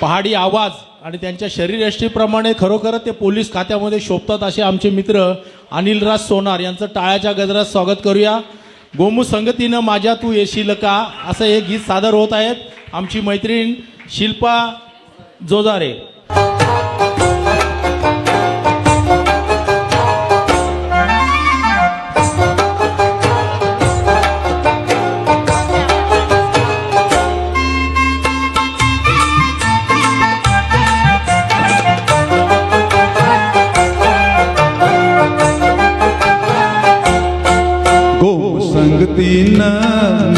पहाडी आवाज आणि त्यांच्या शरीरयष्टीप्रमाणे खरोखर ते पोलीस खात्यामध्ये शोभतात असे आमचे मित्र अनिलराज सोनार यांचं टाळ्याच्या गजरात स्वागत करूया. गोमू संगतीनं माझ्या तू येशील का? असं हे गीत सादर होत आहेत आमची मैत्रीण शिल्पा जोजारे. गो संगतीन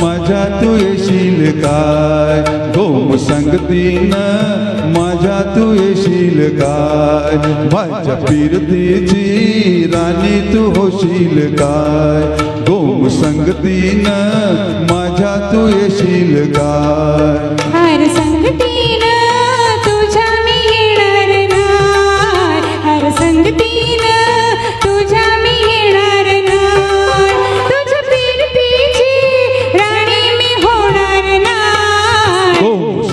माझ्या तू येशील काय? गो संगतीन माझ्या तू येशील काय? माझ्या फिरतीची राणी तू होशील काय? गो संगतीन माझ्या तू येशील काय? संगतीन तुझ्या मी येणार नाय हर संगतीन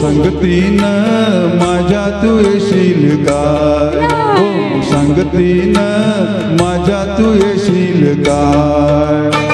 संगतीन माझ्या तू येशील काय हो संगतीन माझ्या तू येशील काय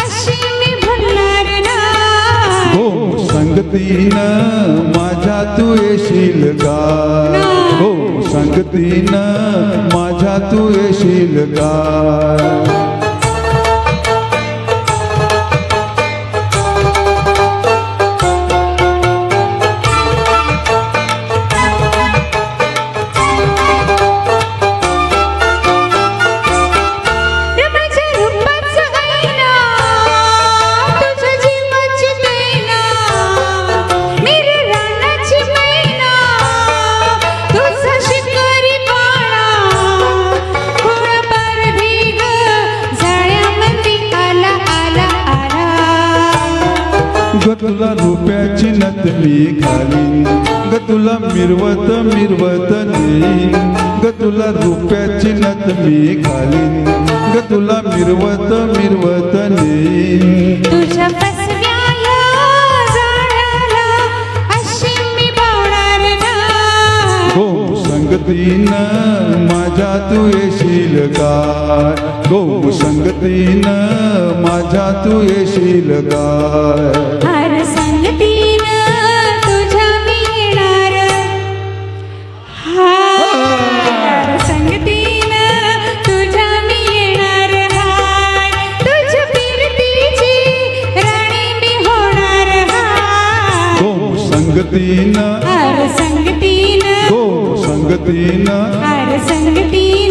अशी मी भुलणार नाही हो संगतीन माझ्या तू येशील हो संगतीन माझ्या तू येशील काय ग तुला रुपयाची नथनी घालीन. ग तुला मिरवत मिरवत नेईन. ग तुला रुपयाची नथनी घालीन. ग तुला मिरवत मिरवत नेईन. संगतीन माझ्या तू येशील काय हो संगतीन माझ्या तू येशील काय संगतीन तुझ्या मी येणार हार संगतीन तुझ्या मी येणार हाय तुझ्या फिरतीची राणी मी होणार. हाय संगतीन हर संगतीन हो संगतीन हर संगतीन